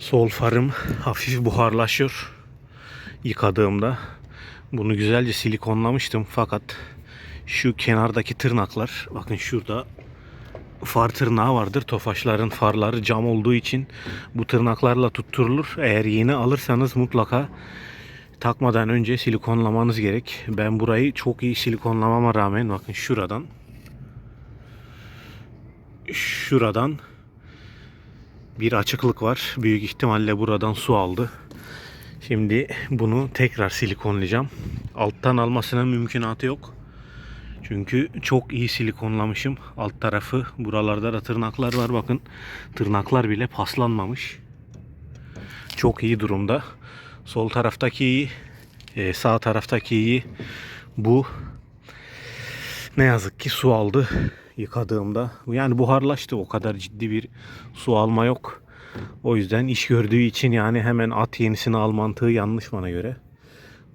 Sol farım hafif buharlaşıyor. Yıkadığımda bunu güzelce silikonlamıştım fakat şu kenardaki tırnaklar bakın şurada far tırnağı vardır. Tofaşların farları cam olduğu için bu tırnaklarla tutturulur. Eğer yeni alırsanız mutlaka takmadan önce silikonlamanız gerek. Ben burayı çok iyi silikonlamama rağmen bakın şuradan şuradan bir açıklık var. Büyük ihtimalle buradan su aldı. Şimdi bunu tekrar silikonlayacağım. Alttan almasının mümkünatı yok. Çünkü çok iyi silikonlamışım. Alt tarafı buralarda da tırnaklar var bakın. Tırnaklar bile paslanmamış. Çok iyi durumda. Sol taraftaki iyi, e, sağ taraftaki iyi. Bu ne yazık ki su aldı yıkadığımda. Yani buharlaştı. O kadar ciddi bir su alma yok. O yüzden iş gördüğü için yani hemen at yenisini al mantığı yanlış bana göre.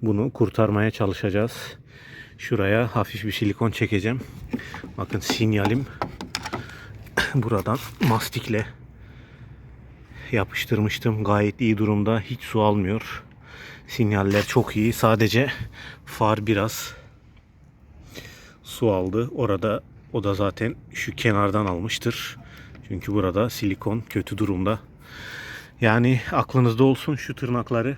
Bunu kurtarmaya çalışacağız. Şuraya hafif bir silikon çekeceğim. Bakın sinyalim buradan mastikle yapıştırmıştım. Gayet iyi durumda. Hiç su almıyor. Sinyaller çok iyi. Sadece far biraz su aldı. Orada o da zaten şu kenardan almıştır. Çünkü burada silikon kötü durumda. Yani aklınızda olsun şu tırnakları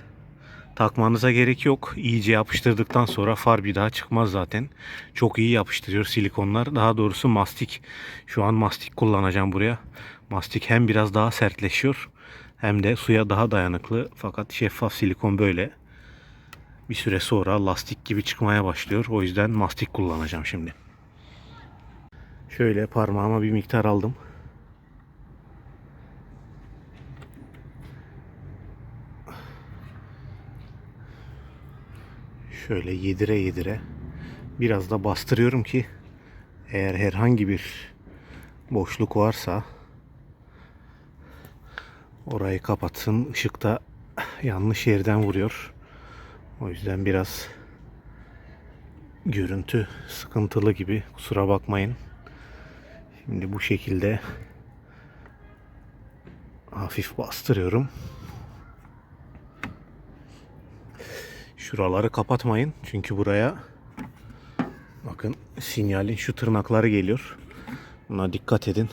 takmanıza gerek yok. İyice yapıştırdıktan sonra far bir daha çıkmaz zaten. Çok iyi yapıştırıyor silikonlar. Daha doğrusu mastik. Şu an mastik kullanacağım buraya. Mastik hem biraz daha sertleşiyor hem de suya daha dayanıklı. Fakat şeffaf silikon böyle. Bir süre sonra lastik gibi çıkmaya başlıyor. O yüzden mastik kullanacağım şimdi. Şöyle parmağıma bir miktar aldım. Şöyle yedire yedire biraz da bastırıyorum ki eğer herhangi bir boşluk varsa orayı kapatsın. Işıkta yanlış yerden vuruyor. O yüzden biraz görüntü sıkıntılı gibi. Kusura bakmayın. Şimdi bu şekilde hafif bastırıyorum. Şuraları kapatmayın. Çünkü buraya bakın sinyalin şu tırnakları geliyor. Buna dikkat edin.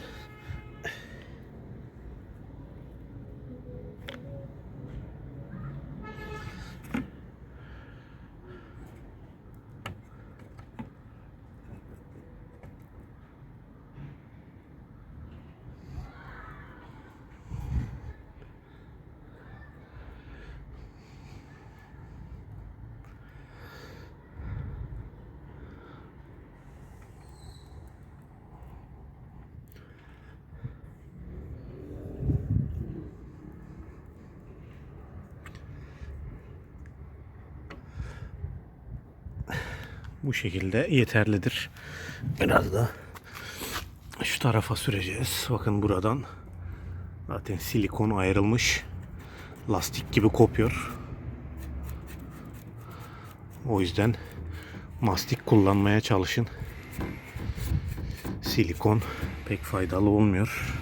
Bu şekilde yeterlidir. Biraz da şu tarafa süreceğiz. Bakın buradan zaten silikon ayrılmış. Lastik gibi kopuyor. O yüzden mastik kullanmaya çalışın. Silikon pek faydalı olmuyor.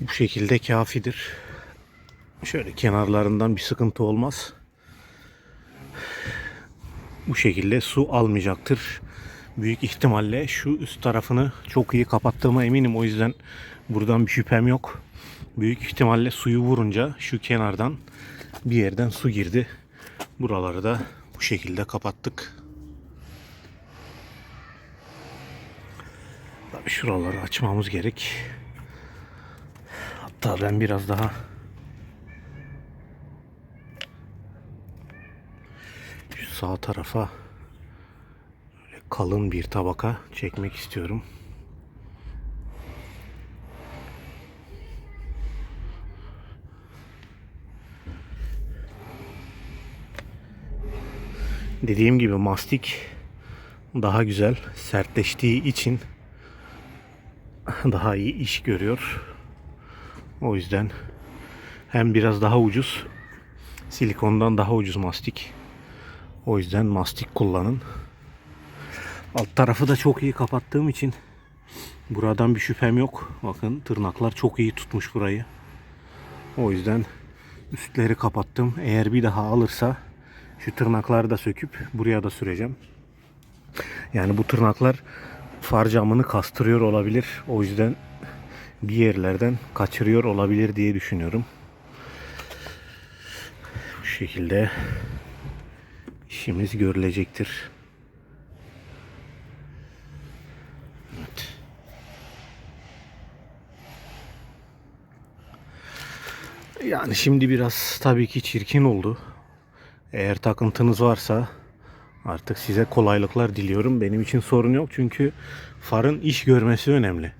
bu şekilde kafidir. Şöyle kenarlarından bir sıkıntı olmaz. Bu şekilde su almayacaktır. Büyük ihtimalle şu üst tarafını çok iyi kapattığıma eminim. O yüzden buradan bir şüphem yok. Büyük ihtimalle suyu vurunca şu kenardan bir yerden su girdi. Buraları da bu şekilde kapattık. Tabii şuraları açmamız gerek. Hatta ben biraz daha sağ tarafa kalın bir tabaka çekmek istiyorum. Dediğim gibi mastik daha güzel sertleştiği için daha iyi iş görüyor. O yüzden hem biraz daha ucuz silikondan daha ucuz mastik. O yüzden mastik kullanın. Alt tarafı da çok iyi kapattığım için buradan bir şüphem yok. Bakın tırnaklar çok iyi tutmuş burayı. O yüzden üstleri kapattım. Eğer bir daha alırsa şu tırnakları da söküp buraya da süreceğim. Yani bu tırnaklar far camını kastırıyor olabilir. O yüzden bir yerlerden kaçırıyor olabilir diye düşünüyorum. Bu şekilde işimiz görülecektir. Evet. Yani şimdi biraz tabii ki çirkin oldu. Eğer takıntınız varsa artık size kolaylıklar diliyorum. Benim için sorun yok çünkü farın iş görmesi önemli.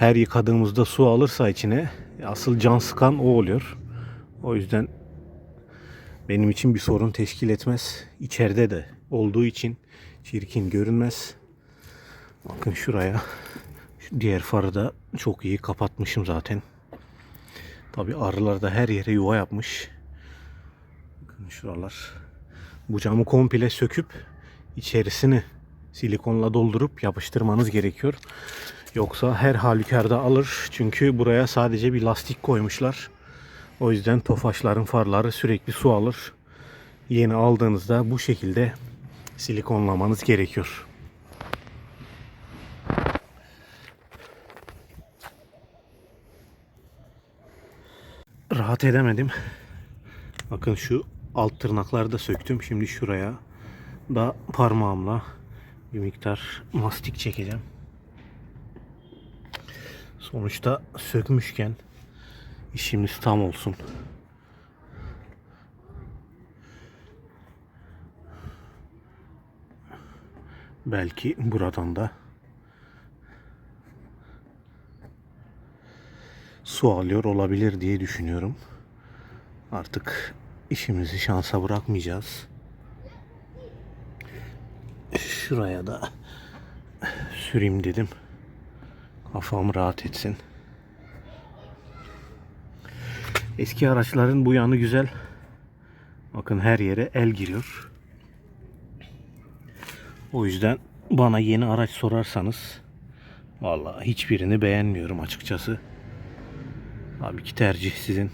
Her yıkadığımızda su alırsa içine asıl can sıkan o oluyor. O yüzden benim için bir sorun teşkil etmez. İçeride de olduğu için çirkin görünmez. Bakın şuraya şu diğer farı da çok iyi kapatmışım zaten. Tabi arılar da her yere yuva yapmış. Bakın şuralar. Bu camı komple söküp içerisini silikonla doldurup yapıştırmanız gerekiyor. Yoksa her halükarda alır. Çünkü buraya sadece bir lastik koymuşlar. O yüzden tofaşların farları sürekli su alır. Yeni aldığınızda bu şekilde silikonlamanız gerekiyor. Rahat edemedim. Bakın şu alt tırnakları da söktüm. Şimdi şuraya da parmağımla bir miktar mastik çekeceğim. Sonuçta sökmüşken işimiz tam olsun. Belki buradan da su alıyor olabilir diye düşünüyorum. Artık işimizi şansa bırakmayacağız. Şuraya da süreyim dedim. Kafam rahat etsin. Eski araçların bu yanı güzel. Bakın her yere el giriyor. O yüzden bana yeni araç sorarsanız vallahi hiçbirini beğenmiyorum açıkçası. Tabii ki tercih sizin.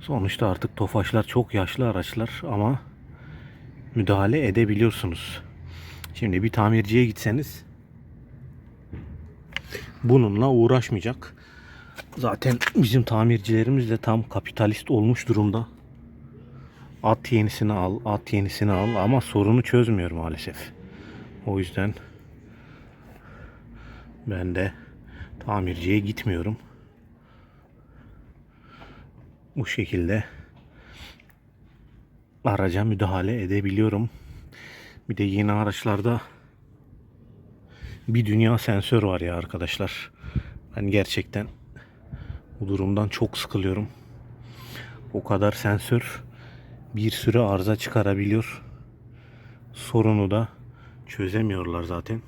Sonuçta artık Tofaşlar çok yaşlı araçlar ama müdahale edebiliyorsunuz. Şimdi bir tamirciye gitseniz bununla uğraşmayacak. Zaten bizim tamircilerimiz de tam kapitalist olmuş durumda. At yenisini al, at yenisini al ama sorunu çözmüyor maalesef. O yüzden ben de tamirciye gitmiyorum. Bu şekilde araca müdahale edebiliyorum. Bir de yeni araçlarda bir dünya sensör var ya arkadaşlar. Ben gerçekten bu durumdan çok sıkılıyorum. O kadar sensör bir sürü arıza çıkarabiliyor. Sorunu da çözemiyorlar zaten.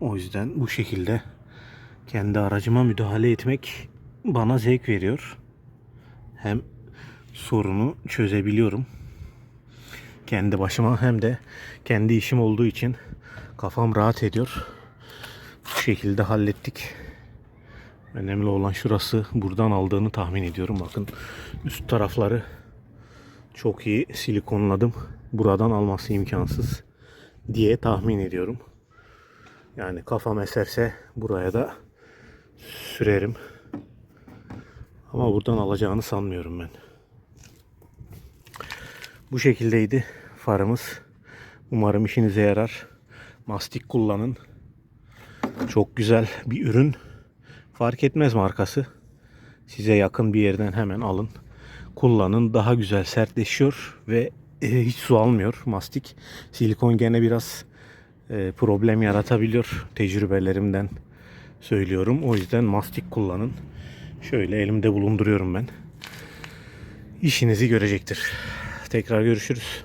O yüzden bu şekilde kendi aracıma müdahale etmek bana zevk veriyor. Hem sorunu çözebiliyorum. Kendi başıma hem de kendi işim olduğu için kafam rahat ediyor. Bu şekilde hallettik. Önemli olan şurası buradan aldığını tahmin ediyorum. Bakın üst tarafları çok iyi silikonladım. Buradan alması imkansız diye tahmin ediyorum. Yani kafam eserse buraya da sürerim. Ama buradan alacağını sanmıyorum ben. Bu şekildeydi farımız. Umarım işinize yarar. Mastik kullanın. Çok güzel bir ürün. Fark etmez markası. Size yakın bir yerden hemen alın. Kullanın. Daha güzel sertleşiyor ve e, hiç su almıyor mastik. Silikon gene biraz e, problem yaratabiliyor tecrübelerimden söylüyorum. O yüzden mastik kullanın. Şöyle elimde bulunduruyorum ben. İşinizi görecektir. Tekrar görüşürüz.